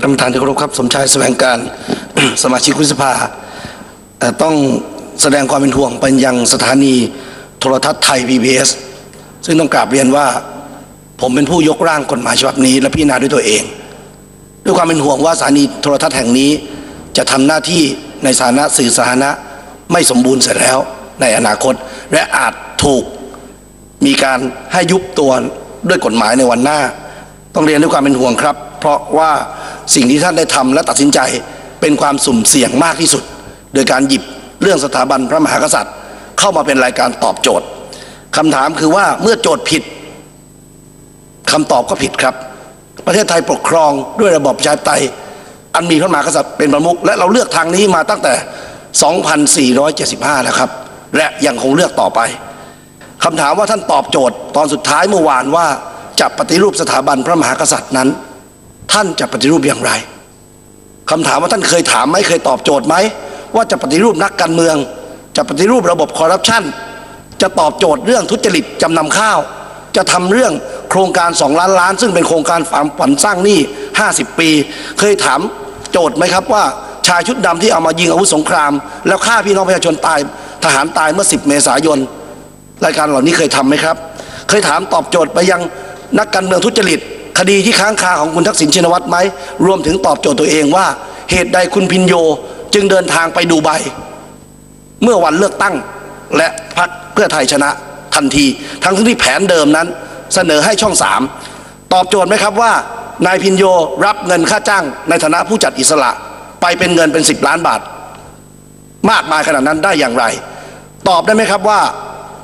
ท่านประธานที่เคารพครับสมชายแสวงการสมาชิกวุฒิสภาต้องแสดงความเป็นห่วงไปยังสถานีโทรทัศน์ไทย PBS ซึ่งต้องกราบเรียนว่า ผมเป็นผู้ยกร่างกฎหมายฉบับนี้ และพิจารณาด้วยตัวเอง ด้วยความเป็นห่วงว่าสถานีโทรทัศน์แห่งนี้ จะทำหน้าที่ในฐานะสื่อสาธารณะไม่สมบูรณ์เสร็จแล้วในอนาคต และอาจถูกมีการให้ยุบตัวด้วยกฎหมายในวันหน้า ต้องเรียนด้วยความเป็นห่วงครับ เพราะว่า สิ่งที่ท่านได้ทำและตัดสินใจเป็นความสุ่มเสี่ยงมากที่สุด โดยการหยิบเรื่องสถาบันพระมหากษัตริย์ เข้ามาเป็นรายการตอบโจทย์คำถามคือว่าเมื่อโจทย์ผิดคำตอบก็ผิดครับ ประเทศไทยปกครองด้วยระบอบประชาธิปไตยอันมีพระมหากษัตริย์เป็นประมุขและเราเลือกทางนี้มาตั้งแต่ 2475 แล้วครับ และยังคงเลือกต่อไปคำถามว่าท่านตอบโจทย์ ตอนสุดท้ายเมื่อวานว่าจะปฏิรูปสถาบันพระมหากษัตริย์นั้น ท่านจะปฏิรูปอย่างไรคำถามว่าท่านเคยถามไหมเคยตอบโจทย์ไหมว่าจะปฏิรูปนักการเมือง จะปฏิรูประบบคอร์รัปชันจะตอบโจทย์เรื่องทุจริตจำนำข้าว จะทำเรื่องโครงการสองล้านล้าน ซึ่งเป็นโครงการฝันฝันสร้างหนี้ 50 ปี เคยถามโจทย์ไหมครับว่าชายชุดดำที่เอามายิงอาวุธสงคราม แล้วฆ่าพี่น้องประชาชนตายทหารตายเมื่อ 10 เมษายน รายการเหล่านี้เคยทำไหมครับ เคยถามตอบโจทย์ไปยังนักการเมืองทุจริต คดีที่ค้างคาของคุณทักษิณชินวัตรไหม รวมถึงตอบโจทย์ตัวเองว่า เหตุใดคุณพินโยจึงเดินทางไปดูไบเมื่อวันเลือกตั้ง และพรรคเพื่อไทยชนะทันที ทั้งที่แผนเดิมนั้น เสนอให้ช่องสามตอบโจทย์ไหมครับว่านายพินโยรับเงินค่าจ้าง ในฐานะผู้จัดอิสระไปเป็นเงินเป็น 10 ล้านบาท มากมายขนาดนั้นได้อย่างไร ตอบได้ไหมครับว่า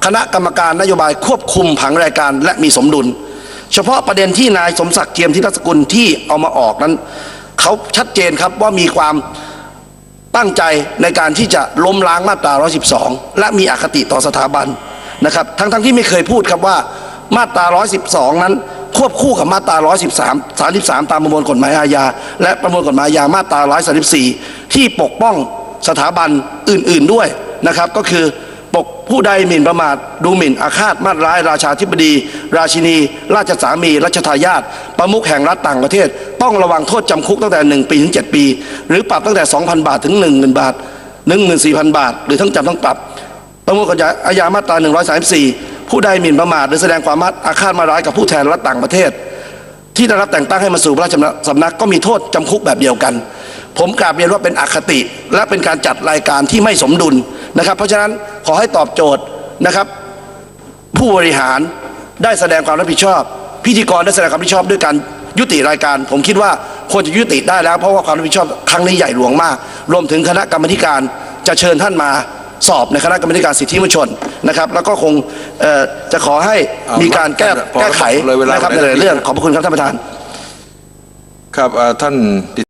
คณะกรรมการนโยบายควบคุมผังรายการและมีสมดุล เฉพาะประเด็นที่นายสมศักดิ์เจียมทิรสกุลที่เอามาออกนั้นเขาชัดเจนครับว่ามีความตั้งใจในการที่จะล้มล้างมาตรา 112 และมีอคติต่อสถาบันนะครับทั้งๆทที่ไม่เคยพูดครับว่ามาตรา 112 นั้นควบคู่กับมาตรา 113 33 ตามประมวลกฎหมายอาญา และประมวลกฎหมายอาญามาตรา 134 ที่ปกป้องสถาบันอื่น ๆด้วยนะครับ ก็คือ ปกผู้ใดหมิ่นประมาทดูหมิ่นอาฆาตมาตร้าย ราชาธิบดี ราชินี ราชสามีรัชทายาทประมุขแห่งรัฐต่างประเทศ ต้องระวังโทษจำคุกตั้งแต่ 1 ปี ถึง 7 ปี หรือปรับตั้งแต่ 2,000 บาท ถึง 10,000บาท 14,000 บาท หรือทั้งจำทั้งปรับ ประมวลกฎหมายอาญามาตรา 134 ผู้ใดหมิ่นประมาทหรือแสดงความอาฆาตมาร้ายกับผู้แทนรัฐต่างประเทศ ที่ได้รับแต่งตั้งให้มาสู่พระราชสำนักก็มีโทษจำคุกแบบเดียวกันผมกราบเรียนว่าเป็นอคติและเป็นการจัดรายการที่ไม่สมดุลนะครับ เพราะฉะนั้น ขอให้ตอบโจทย์นะครับ ผู้บริหารได้แสดงความรับผิดชอบ พิธีกรได้แสดงความรับผิดชอบด้วยการยุติรายการ ผมคิดว่าควรจะยุติได้แล้ว เพราะว่าความรับผิดชอบครั้งนี้ใหญ่หลวงมาก รวมถึงคณะกรรมาธิการจะเชิญท่านมาสอบในคณะกรรมาธิการสิทธิมนุษยชนนะครับ แล้วก็คงเอ่อจะขอให้มีการแก้พอแก้ไขเลยเวลานะครับไปในแล้วหลายๆเรื่องขอบพระคุณครับท่านประธาน ครับเอ่อท่านดิ